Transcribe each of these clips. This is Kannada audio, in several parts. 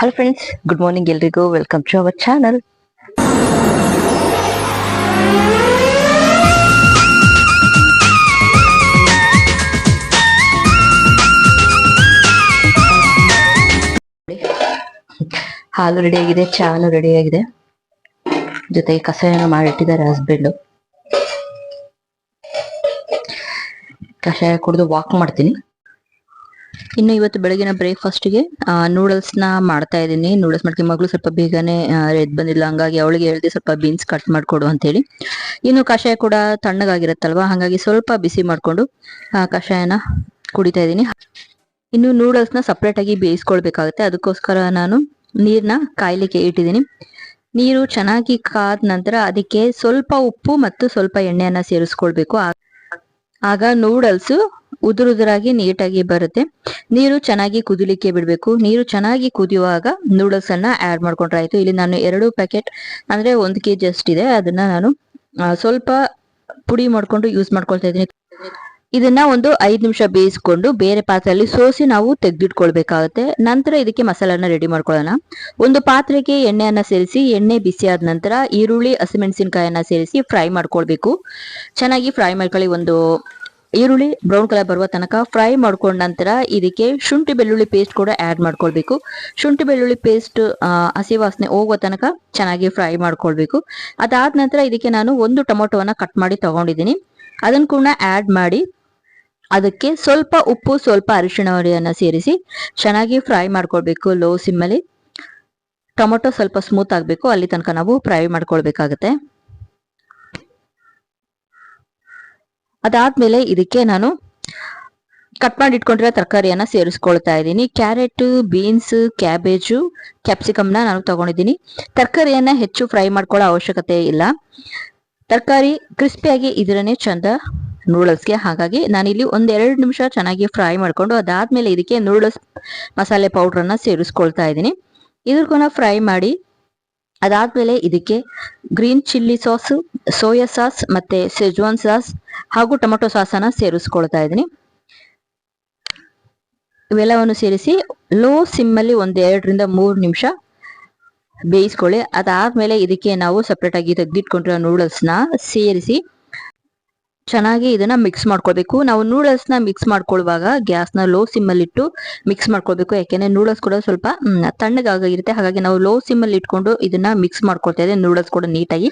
ಹಲೋ ಫ್ರೆಂಡ್ಸ್ ಗುಡ್ ಮಾರ್ನಿಂಗ್ ಎಲ್ರಿಗೂ. ವೆಲ್ಕಮ್ ಟು ಅವರ್ ಚಾನಲ್ ಹಾಲು ರೆಡಿ ಆಗಿದೆ, ಚಾನು ರೆಡಿ ಆಗಿದೆ. ಜೊತೆಗೆ ಕಷಾಯನ ಮಾಡಿಟ್ಟಿದ್ದಾರೆ ಹಸ್ಬೆಂಡು ಕಷಾಯ ಕುಡಿದು ವಾಕ್ ಮಾಡ್ತೀನಿ. ಇನ್ನು ಇವತ್ತು ಬೆಳಗಿನ ನೂಡಲ್ಸ್ನ ಮಾಡ್ತಾ ಇದ್ದೀನಿ. ನೂಡಲ್ಸ್ ಮಾಡ್ತೀನಿ ಮಗಳು ಸ್ವಲ್ಪ ಬೇಗನೆ ಎದ್ದು ಬಂದಿಲ್ಲ. ಹಂಗಾಗಿ ಅವಳಿಗೆ ಹೇಳ್ದೆ ಸ್ವಲ್ಪ ಬೀನ್ಸ್ ಕಟ್ ಮಾಡಿಕೊಡು ಅಂತೇಳಿ. ಇನ್ನು ಕಷಾಯ ಕೂಡ ತಣ್ಣಗಾಗಿರುತ್ತಲ್ವಾ? ಹಾಗಾಗಿ ಸ್ವಲ್ಪ ಬಿಸಿ ಮಾಡಿಕೊಂಡು ಕಷಾಯನ ಕುಡಿತಾ ಇದ್ದೀನಿ. ಇನ್ನು ನೂಡಲ್ಸ್ನ ಸಪ್ರೇಟ್ ಆಗಿ ಬೇಯಿಸ್ಕೊಳ್ಬೇಕಾಗುತ್ತೆ. ಅದಕ್ಕೋಸ್ಕರ ನಾನು ನೀರ್ನ ಕಾಯ್ಲಿಕ್ಕೆ ಇಟ್ಟಿದ್ದೀನಿ. ನೀರು ಚೆನ್ನಾಗಿ ಕಾದ ನಂತರ ಅದಕ್ಕೆ ಸ್ವಲ್ಪ ಉಪ್ಪು ಮತ್ತು ಸ್ವಲ್ಪ ಎಣ್ಣೆಯನ್ನ ಸೇರಿಸ್ಕೊಳ್ಬೇಕು. ಆಗ ನೂಡಲ್ಸ್ ಉದುರುದುರಾಗಿ ನೀಟಾಗಿ ಬರುತ್ತೆ. ನೀರು ಚೆನ್ನಾಗಿ ಕುದಿಲಿಕ್ಕೆ ಬಿಡಬೇಕು. ನೀರು ಚೆನ್ನಾಗಿ ಕುದಿಯುವಾಗ ನೂಡಲ್ಸ್ ಅನ್ನ ಆಡ್ ಮಾಡ್ಕೊಂಡ್ರೆ ಆಯ್ತು ಇಲ್ಲಿ ನಾನು ಎರಡು ಪ್ಯಾಕೆಟ್ ಅಂದ್ರೆ ಒಂದು ಕೆ ಜಿ ಅಷ್ಟಿದೆ. ಅದನ್ನ ನಾನು ಸ್ವಲ್ಪ ಪುಡಿ ಮಾಡ್ಕೊಂಡು ಯೂಸ್ ಮಾಡ್ಕೊಳ್ತಾ ಇದ್ದೀನಿ. ಇದನ್ನ ಒಂದು ಐದು ನಿಮಿಷ ಬೇಯಿಸ್ಕೊಂಡು ಬೇರೆ ಪಾತ್ರೆಯಲ್ಲಿ ಸೋಸಿ ನಾವು ತೆಗೆದಿಟ್ಕೊಳ್ಬೇಕಾಗುತ್ತೆ. ನಂತರ ಇದಕ್ಕೆ ಮಸಾಲನ್ನ ರೆಡಿ ಮಾಡ್ಕೊಳ್ಳೋಣ. ಒಂದು ಪಾತ್ರೆಗೆ ಎಣ್ಣೆಯನ್ನ ಸೇರಿಸಿ, ಎಣ್ಣೆ ಬಿಸಿ ಆದ ನಂತರ ಈರುಳ್ಳಿ, ಹಸಿಮೆಣಸಿನಕಾಯನ್ನ ಸೇರಿಸಿ ಫ್ರೈ ಮಾಡ್ಕೊಳ್ಬೇಕು. ಚೆನ್ನಾಗಿ ಫ್ರೈ ಮಾಡ್ಕೊಳ್ಳಿ. ಒಂದು ಈರುಳ್ಳಿ ಬ್ರೌನ್ ಕಲರ್ ಬರುವ ತನಕ ಫ್ರೈ ಮಾಡ್ಕೊಂಡ ನಂತರ ಇದಕ್ಕೆ ಶುಂಠಿ ಬೆಳ್ಳುಳ್ಳಿ ಪೇಸ್ಟ್ ಕೂಡ ಆ್ಯಡ್ ಮಾಡ್ಕೊಳ್ಬೇಕು. ಶುಂಠಿ ಬೆಳ್ಳುಳ್ಳಿ ಪೇಸ್ಟ್ ಹಸಿ ವಾಸನೆ ಹೋಗುವ ತನಕ ಚೆನ್ನಾಗಿ ಫ್ರೈ ಮಾಡ್ಕೊಳ್ಬೇಕು. ಅದಾದ ನಂತರ ಇದಕ್ಕೆ ನಾನು ಒಂದು ಟೊಮೊಟೊವನ್ನು ಕಟ್ ಮಾಡಿ ತಗೊಂಡಿದ್ದೀನಿ. ಅದನ್ನು ಕೂಡ ಆ್ಯಡ್ ಮಾಡಿ ಅದಕ್ಕೆ ಸ್ವಲ್ಪ ಉಪ್ಪು, ಸ್ವಲ್ಪ ಅರಿಶಿಣ ಹುಡಿಯನ್ನು ಸೇರಿಸಿ ಚೆನ್ನಾಗಿ ಫ್ರೈ ಮಾಡ್ಕೊಳ್ಬೇಕು ಲೋ ಸಿಮ್ಮಲ್ಲಿ. ಟೊಮೊಟೊ ಸ್ವಲ್ಪ ಸ್ಮೂತ್ ಆಗಬೇಕು, ಅಲ್ಲಿ ತನಕ ನಾವು ಫ್ರೈ ಮಾಡ್ಕೊಳ್ಬೇಕಾಗತ್ತೆ. ಅದಾದ್ಮೇಲೆ ಇದಕ್ಕೆ ನಾನು ಕಟ್ ಮಾಡಿ ಇಟ್ಕೊಂಡಿರೋ ತರಕಾರಿಯನ್ನ ಸೇರಿಸ್ಕೊಳ್ತಾ ಇದ್ದೀನಿ. ಕ್ಯಾರೆಟ್, ಬೀನ್ಸ್, ಕ್ಯಾಬೇಜು ಕ್ಯಾಪ್ಸಿಕಮ್ನ ನಾನು ತಗೊಂಡಿದ್ದೀನಿ. ತರಕಾರಿಯನ್ನ ಹೆಚ್ಚು ಫ್ರೈ ಮಾಡ್ಕೊಳ್ಳೋ ಅವಶ್ಯಕತೆ ಇಲ್ಲ. ತರಕಾರಿ ಕ್ರಿಸ್ಪಿಯಾಗಿ ಇದರನೇ ಚಂದ ನೂಡಲ್ಸ್ಗೆ ಹಾಗಾಗಿ ನಾನಿಲ್ಲಿ ಒಂದೆರಡು ನಿಮಿಷ ಚೆನ್ನಾಗಿ ಫ್ರೈ ಮಾಡ್ಕೊಂಡು ಅದಾದ್ಮೇಲೆ ಇದಕ್ಕೆ ನೂಡಲ್ಸ್ ಮಸಾಲೆ ಪೌಡ್ರನ್ನ ಸೇರಿಸ್ಕೊಳ್ತಾ ಇದ್ದೀನಿ. ಇದ್ರನ್ನ ಫ್ರೈ ಮಾಡಿ ಅದಾದ್ಮೇಲೆ ಇದಕ್ಕೆ green chilli sauce soya sauce ಮತ್ತೆ ಸೆಜ್ವಾನ್ ಸಾಸ್ ಹಾಗೂ ಟೊಮೊಟೊ ಸಾಸನ್ನು ಸೇರಿಸ್ಕೊಳ್ತಾ ಇದ್ದೀನಿ. ಇವೆಲ್ಲವನ್ನು ಸೇರಿಸಿ ಲೋ ಸಿಮ್ಮಲ್ಲಿ ಒಂದ್ ಎರಡರಿಂದ ಮೂರು ನಿಮಿಷ ಬೇಯಿಸ್ಕೊಳ್ಳಿ. ಅದಾದ್ಮೇಲೆ ಇದಕ್ಕೆ ನಾವು ಸಪ್ರೇಟ್ ಆಗಿ ತೆಗೆದಿಟ್ಕೊಂಡಿರೋ ನೂಡಲ್ಸ್ನ ಸೇರಿಸಿ ಚೆನ್ನಾಗಿ ಇದನ್ನ ಮಿಕ್ಸ್ ಮಾಡ್ಕೋಬೇಕು. ನಾವು ನೂಡಲ್ಸ್ನ ಮಿಕ್ಸ್ ಮಾಡ್ಕೊಳ್ಳುವಾಗ ಗ್ಯಾಸ್ನ ಲೋ ಸಿಮ್ ಅಲ್ಲಿ ಇಟ್ಟು ಮಿಕ್ಸ್ ಮಾಡ್ಕೋಬೇಕು ಯಾಕೆಂದ್ರೆ ನೂಡಲ್ಸ್ ಕೂಡ ಸ್ವಲ್ಪ ತಣ್ಣಗಾಗಿರುತ್ತೆ. ಹಾಗಾಗಿ ನಾವು ಲೋ ಸಿಮ್ ಅಲ್ಲಿ ಇಟ್ಕೊಂಡು ಇದನ್ನ ಮಿಕ್ಸ್ ಮಾಡ್ಕೊಳ್ತಾ ನೂಡಲ್ಸ್ ಕೂಡ ನೀಟಾಗಿ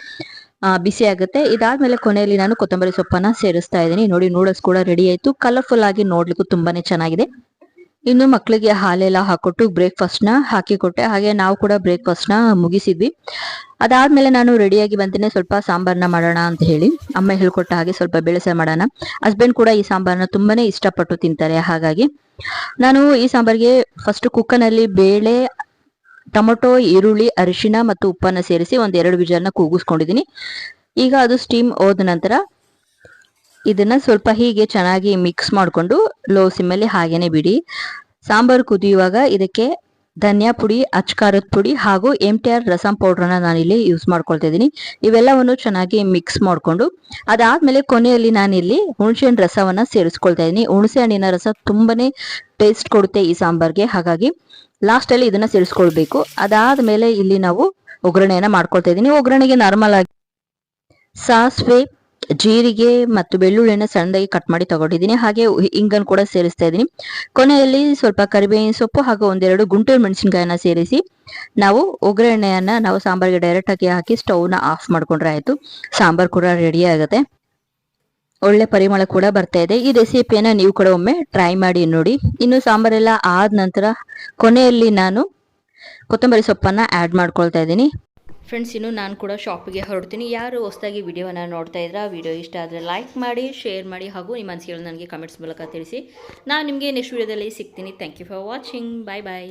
ಬಿಸಿ ಆಗುತ್ತೆ. ಇದಾದ್ಮೇಲೆ ಕೊನೆಯಲ್ಲಿ ನಾನು ಕೊತ್ತಂಬರಿ ಸೊಪ್ಪನ್ನ ಸೇರಿಸ್ತಾ ಇದ್ದೀನಿ. ನೋಡಿ ನೂಡಲ್ಸ್ ಕೂಡ ರೆಡಿ ಆಯ್ತು. ಕಲರ್ಫುಲ್ ಆಗಿ ನೋಡ್ಲಿಕ್ಕೂ ತುಂಬಾನೇ ಚೆನ್ನಾಗಿದೆ. ಇನ್ನು ಮಕ್ಕಳಿಗೆ ಹಾಲೆಲ್ಲ ಹಾಕೊಟ್ಟು ಬ್ರೇಕ್ಫಾಸ್ಟ್ನ ಹಾಕಿ ಕೊಟ್ಟೆ ಹಾಗೆ ನಾವು ಕೂಡ ಬ್ರೇಕ್ಫಾಸ್ಟ್ನ ಮುಗಿಸಿದ್ವಿ. ಅದಾದ್ಮೇಲೆ ನಾನು ರೆಡಿಯಾಗಿ ಬಂತೇನೆ ಸ್ವಲ್ಪ ಸಾಂಬಾರ್ನ ಮಾಡೋಣ ಅಂತ ಹೇಳಿ. ಅಮ್ಮ ಹೇಳ್ಕೊಟ್ಟ ಹಾಗೆ ಸ್ವಲ್ಪ ಬೆಳೆಸ ಮಾಡೋಣ. ಹಸ್ಬೆಂಡ್ ಕೂಡ ಈ ಸಾಂಬಾರ್ನ ತುಂಬಾನೇ ಇಷ್ಟಪಟ್ಟು ತಿಂತಾರೆ. ಹಾಗಾಗಿ ನಾನು ಈ ಸಾಂಬಾರ್ಗೆ ಫಸ್ಟ್ ಕುಕ್ಕರ್ನಲ್ಲಿ ಬೇಳೆ, ಟೊಮೊಟೊ, ಈರುಳ್ಳಿ ಅರಿಶಿನ ಮತ್ತು ಉಪ್ಪನ್ನ ಸೇರಿಸಿ ಒಂದೆರಡು ವಿಜಲ್ನ ಕೂಗಿಸ್ಕೊಂಡಿದ್ದೀನಿ. ಈಗ ಅದು ಸ್ಟೀಮ್ ಹೋದ ನಂತರ ಇದನ್ನ ಸ್ವಲ್ಪ ಹೀಗೆ ಚೆನ್ನಾಗಿ ಮಿಕ್ಸ್ ಮಾಡಿಕೊಂಡು ಲೋ ಸಿಮ್ಮಲ್ಲಿ ಹಾಗೇನೆ ಬಿಡಿ. ಸಾಂಬಾರು ಕುದಿಯುವಾಗ ಇದಕ್ಕೆ ಧನಿಯಾ ಪುಡಿ ಅಚ್ಕಾರದ ಪುಡಿ ಹಾಗೂ ಎಂ ಟಿ ಆರ್ ರಸಂ ಪೌಡ್ರನ್ನ ನಾನಿಲ್ಲಿ ಯೂಸ್ ಮಾಡ್ಕೊಳ್ತಾ ಇದ್ದೀನಿ. ಇವೆಲ್ಲವನ್ನು ಚೆನ್ನಾಗಿ ಮಿಕ್ಸ್ ಮಾಡಿಕೊಂಡು ಅದಾದ್ಮೇಲೆ ಕೊನೆಯಲ್ಲಿ ನಾನಿಲ್ಲಿ ಹುಣಸೆ ಹಣ್ಣು ರಸವನ್ನ ಸೇರಿಸ್ಕೊಳ್ತಾ ಇದ್ದೀನಿ. ಹುಣಸೆ ಹಣ್ಣಿನ ರಸ ತುಂಬಾನೇ ಟೇಸ್ಟ್ ಕೊಡುತ್ತೆ ಈ ಸಾಂಬಾರ್ಗೆ. ಹಾಗಾಗಿ ಲಾಸ್ಟ್ ಅಲ್ಲಿ ಇದನ್ನ ಸೇರಿಸ್ಕೊಳ್ಬೇಕು. ಅದಾದ್ಮೇಲೆ ಇಲ್ಲಿ ನಾವು ಒಗ್ಗರಣೆಯನ್ನ ಮಾಡ್ಕೊಳ್ತಾ ಇದ್ದೀನಿ. ಒಗ್ಗರಣೆಗೆ ನಾರ್ಮಲ್ ಆಗಿ ಸಾಸಿವೆ ಜೀರಿಗೆ ಮತ್ತು ಬೆಳ್ಳುಳ್ಳಿನ ಸಣ್ಣದಾಗಿ ಕಟ್ ಮಾಡಿ ತಗೊಂಡಿದ್ದೀನಿ. ಹಾಗೆ ಇಂಗನ್ ಕೂಡ ಸೇರಿಸ್ತಾ ಇದ್ದೀನಿ. ಕೊನೆಯಲ್ಲಿ ಸ್ವಲ್ಪ ಕರಿಬೇವಿನ ಸೊಪ್ಪು ಹಾಗೂ ಒಂದೆರಡು ಗುಂಟೆ ಮೆಣಸಿನಕಾಯನ್ನ ಸೇರಿಸಿ ನಾವು ಒಗ್ಗರಣೆಯನ್ನ ನಾವು ಸಾಂಬಾರ್ಗೆ ಡೈರೆಕ್ಟ್ ಆಗಿ ಹಾಕಿ ಸ್ಟವ್ನ ಆಫ್ ಮಾಡ್ಕೊಂಡ್ರೆ ಆಯ್ತು. ಸಾಂಬಾರ್ ಕೂಡ ರೆಡಿ ಆಗುತ್ತೆ. ಒಳ್ಳೆ ಪರಿಮಳ ಕೂಡ ಬರ್ತಾ ಇದೆ. ಈ ರೆಸಿಪಿಯನ್ನ ನೀವು ಕೂಡ ಒಮ್ಮೆ ಟ್ರೈ ಮಾಡಿ ನೋಡಿ. ಇನ್ನು ಸಾಂಬಾರೆಲ್ಲ ಆದ ನಂತರ ಕೊನೆಯಲ್ಲಿ ನಾನು ಕೊತ್ತಂಬರಿ ಸೊಪ್ಪನ್ನ ಆಡ್ ಮಾಡ್ಕೊಳ್ತಾ ಇದ್ದೀನಿ. ಫ್ರೆಂಡ್ಸ್ ಇನ್ನು ನಾನು ಕೂಡ ಶಾಪಿಗೆ ಹೊರಡ್ತೀನಿ. ಯಾರು ಹೊಸದಾಗಿ ವಿಡಿಯೋನ ನೋಡ್ತಾ ಇದ್ರೆ ವಿಡಿಯೋ ಇಷ್ಟ ಆದರೆ ಲೈಕ್ ಮಾಡಿ ಶೇರ್ ಮಾಡಿ ಹಾಗೂ ನಿಮ್ಮ ಅನಿಸಿಕೆಗಳು ನನಗೆ ಕಮೆಂಟ್ಸ್ ಮೂಲಕ ತಿಳಿಸಿ. ನಾನು ನಿಮಗೆ ನೆಕ್ಸ್ಟ್ ವಿಡಿಯೋದಲ್ಲಿ ಸಿಗ್ತೀನಿ. Thank you for watching bye bye